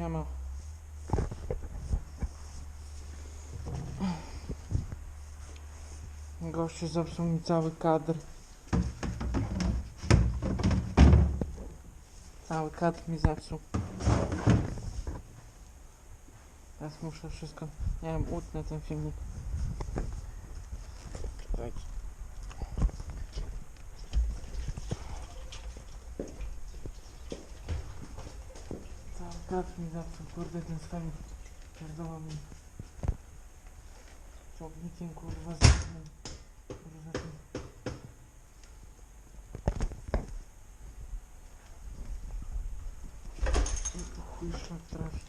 Siema. Gościu zepsuł mi cały kadr. Cały kadr mi zepsuł. Teraz muszę wszystko, nie wiem, utnę ten filmik. Czekajcie. Kadr mi zepsuł, kurde, ten swoim pierdolony ciągnikiem, kurwa, zepsuł. Kurwa, tu chuj szlak trafi.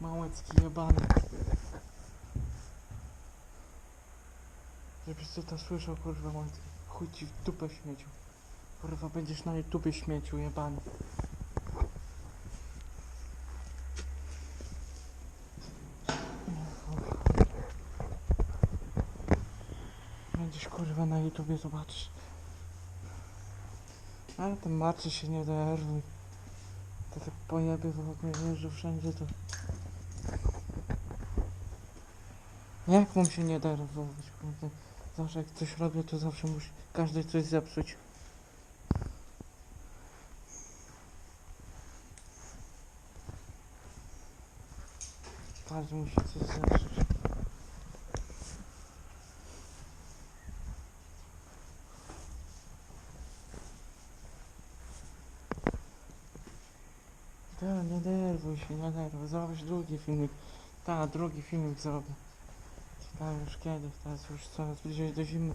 Małecki jebany. Żebyś co to słyszał, kurwa, Małecki. Chuj ci w dupę śmieciu. Kurwa, będziesz na YouTubie śmieciu jebany. Będziesz kurwa na YouTubie zobaczysz. Ale ten Marczy się nie denerwuj. To tak pojeby w ogóle jeżdżą wszędzie to. Jak mam się nie denerwować? Zawsze jak coś robię, to zawsze musi każdy coś zepsuć. Każdy musi coś zepsuć. Tak, nie denerwuj się, nie denerwuj. Zrobisz drugi filmik. Tak, drugi filmik zrobię. Ciekawe już kiedy, teraz już coraz bliżej do zimy.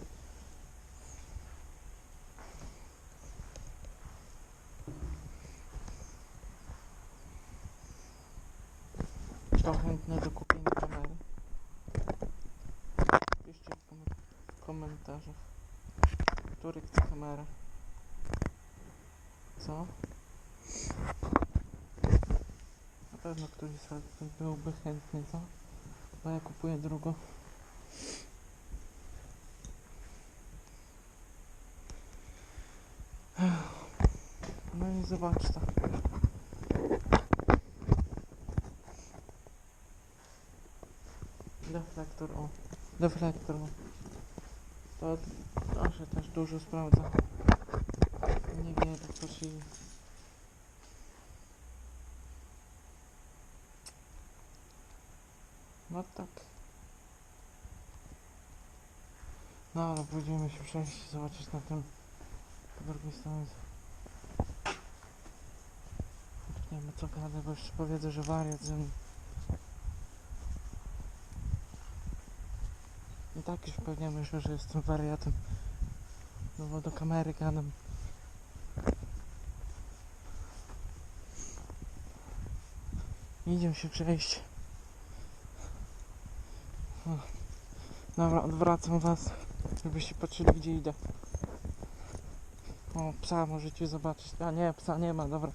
Kto chętny do kupienia kamery? Piszcie w, kom w komentarzach. Który chce kamerę? Co? Pewno was byłby chętny, co? Bo ja kupuję drugą. No i zobacz to. Deflektor, o. Deflektor. To, się też dużo sprawdza. Niewiele to się... No tak. No ale pójdziemy się przejść zobaczyć na tym po drugiej stronie. Nie wiem co gadę, bo jeszcze powiedzę, że wariat ze mną. I tak już pewnie myślę, że jestem wariatem. No bo do kamery gadam. Idziemy się przejść. Dobra, odwracam was, żebyście patrzyli gdzie idę. O, psa możecie zobaczyć. A nie, psa nie ma, dobra.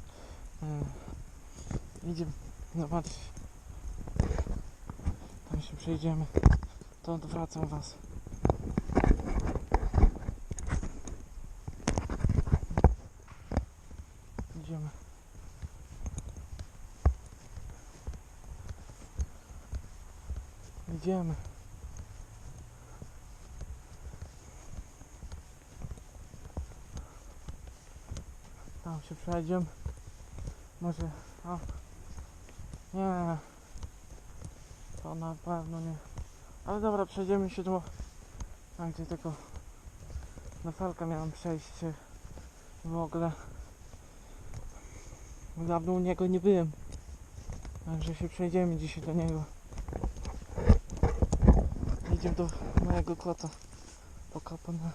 Yy. Idziemy zobaczyć. Tam się przejdziemy. To odwracam was. Idziemy. Idziemy. Tam się przejdziemy. Może. Nie. To na pewno nie. Ale dobra, przejdziemy się tu. Tam gdzie tylko na falkę miałem przejść w ogóle. Dawno u niego nie byłem. Także się przejdziemy dzisiaj do niego. Idziemy do mojego kota. Pokopa na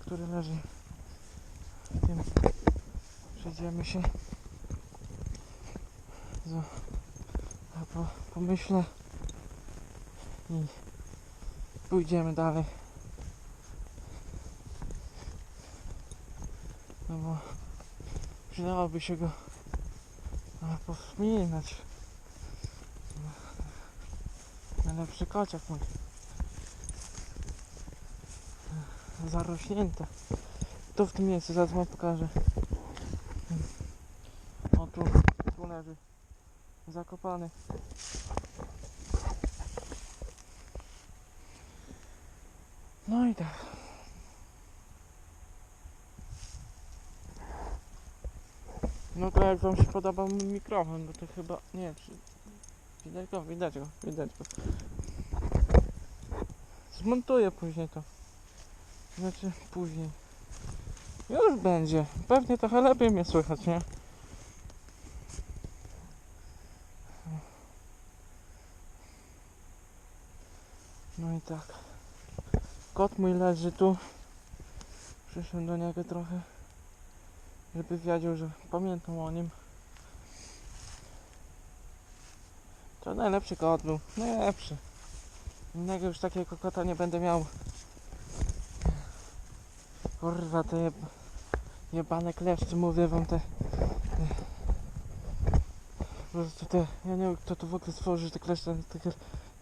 który leży. Wiem. Przejdziemy się. Zo. A po, pomyślę i pójdziemy dalej. No bo przydałoby się go a, Najlepszy kociak mój. Zarośnięte. To w tym miejscu, zaraz wam pokażę. O tu, tu leży. Zakopany. No i tak. No to jak wam się podoba mój mikrofon, to chyba... Nie, czy... Widać go, widać go, widać go. Zmontuję później to. Znaczy później. Już będzie. Pewnie trochę lepiej mnie słychać, nie? No i tak. Kot mój leży tu. Przyszedłem do niego trochę. Żeby wiedział, że pamiętam o nim. To najlepszy kot był. Najlepszy. Innego już takiego kota nie będę miał. Kurwa, te jeb... jebane kleszcze, mówię wam te... Po prostu te... Ja nie wiem, kto to w ogóle stworzył te kleszcze. Te,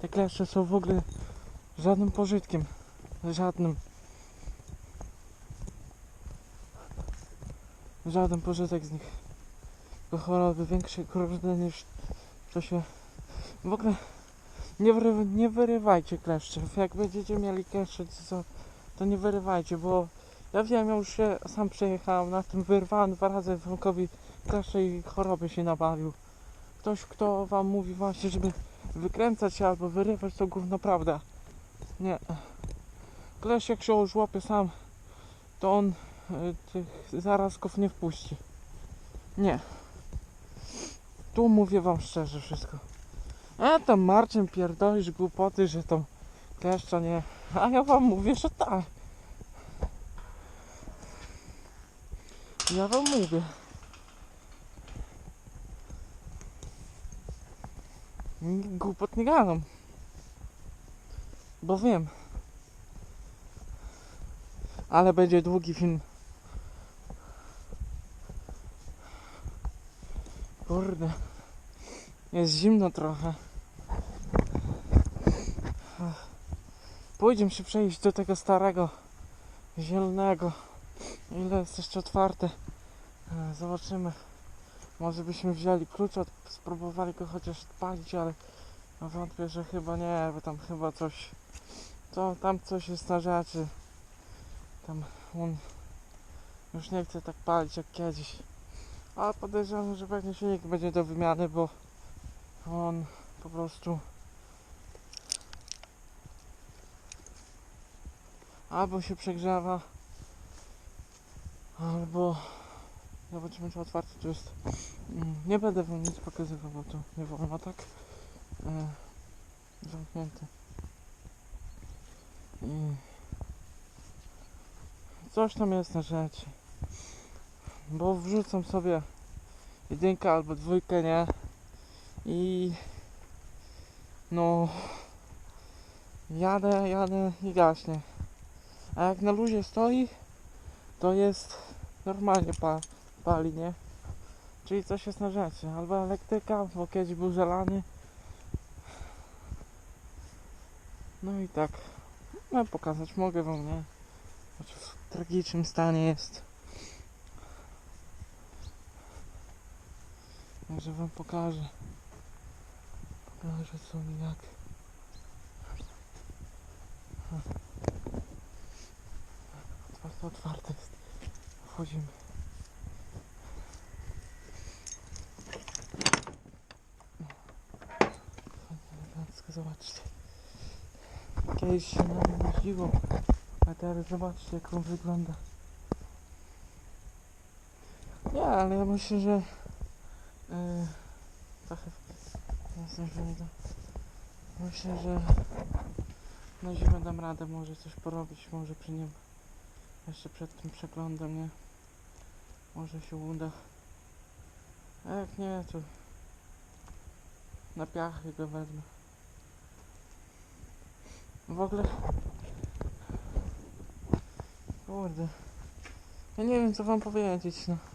te kleszcze są w ogóle żadnym pożytkiem. Żadnym. Żaden pożytek z nich. Choroby większe kurde niż to się... W ogóle nie, wyry, nie wyrywajcie kleszczów. Jak będziecie mieli kleszcze, to, to nie wyrywajcie, bo ja wiem, ja już się sam przejechałem na tym wyrwałem dwa razy Frankowi kleszcze i choroby się nabawił. Ktoś, kto wam mówi właśnie, żeby wykręcać się albo wyrywać, to gówno prawda. Nie. Klesz jak się już łapie sam, to on y, tych zarazków nie wpuści. Nie. Tu mówię wam szczerze wszystko. A tam Marcin pierdolisz głupoty, że tam kleszcza nie. A ja wam mówię, że tak. Ja wam mówię. Głupot nie gadam. Bo wiem. Ale będzie długi film. Kurde. Jest zimno trochę. Pójdziemy się przejść do tego starego, zielonego. Ile jest jeszcze otwarte. E, Zobaczymy. Może byśmy wzięli klucz, od- spróbowali go chociaż odpalić, ale no wątpię, że chyba nie, bo tam chyba coś... To, tam coś jest na rzeczy. Tam on już nie chce tak palić jak kiedyś. Ale podejrzewam, że pewnie silnik będzie do wymiany, bo on po prostu albo się przegrzewa, albo zobaczymy czy otwarty tu jest. Mm, Nie będę wam nic pokazywał, bo to nie wolno tak. E, zamknięty. I coś tam jest na rzeczy. Bo wrzucam sobie jedynkę albo dwójkę, nie? I no jadę, jadę i gaśnie. A jak na luzie stoi, to jest normalnie pa, pali, nie? Czyli coś jest na rzeczy. Albo elektryka, bo kiedyś był zalany. No i tak. No pokazać mogę wam, nie? Choć w tragicznym stanie jest. Także wam pokażę. Pokażę co i jak. Otwarte, otwarte jest. Wchodzimy. Elegancko, zobaczcie. Kiedyś się na nim jeździło, a teraz zobaczcie jak on wygląda. Nie, ale ja myślę, że yy, trochę nie zdążymy do... Myślę, że na zimę dam radę może coś porobić, może przy nim jeszcze przed tym przeglądem, nie? Może się uda. A jak nie, to na piachy go wezmę. W ogóle... Kurde. Ja nie wiem co wam powiedzieć, no.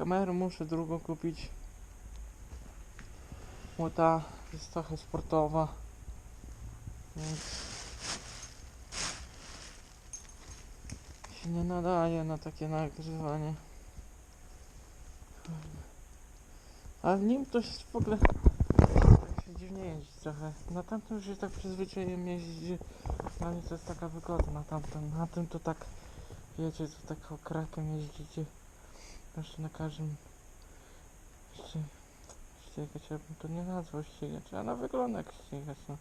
Kamerę muszę drugą kupić. Bo ta jest trochę sportowa. Więc się się nie nadaje na takie nagrywanie. A w nim to jest w ogóle tak się dziwnie jeździ trochę. Na tamtym już się tak przyzwyczaiłem jeździć, dla mnie to jest taka wygoda na tamtym. Na tym to tak, wiecie, to tak okrakiem jeździcie. Jeszcze na każdym jeszcze ścigać, ja bym to nie nazwał ścigać, a na wygląda jak ścigać, no.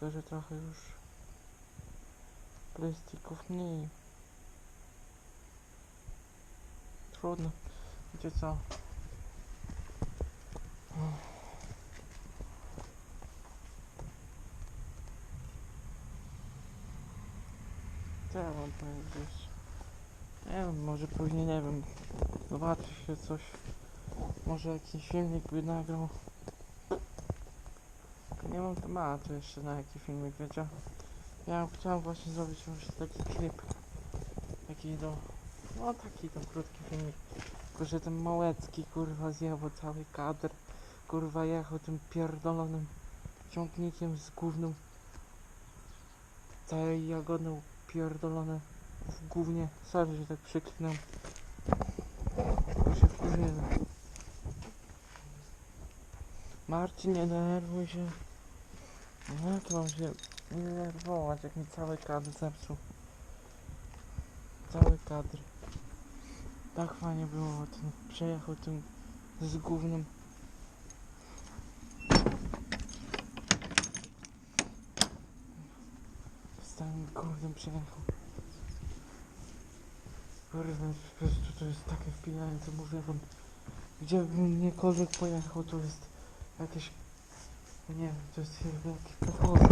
Tylko, że trochę już plastików mniej. Trudno. Wiecie co? Co ja wam powiedzieć? Nie wiem, może później, nie wiem, zobaczy się coś. Może jakiś filmik by nagrał. Nie mam tematu jeszcze na jaki filmik, wiecie? Ja chciałem właśnie zrobić już taki klip. Taki do... No taki tam krótki filmik. Tylko, że ten Małecki kurwa zjebał cały kadr. Kurwa jechał tym pierdolonym ciągnikiem z gówną. Całe jagody pierdolone w gównie. Sorry, że tak przeklinam. Tylko się wkurzyłem. Marcin, nie denerwuj się. No jak mam się nie denerwować, jak mi cały kadr zepsuł. Cały kadr. Tak fajnie było, ten przejechał tym z gównem. Z całym gównem przejechał. Kurde, po prostu to jest takie wpijające, mówię wam. Gdzie bym gdziekolwiek pojechał, to jest jakieś... Nie wiem, to jest jakieś podwórze.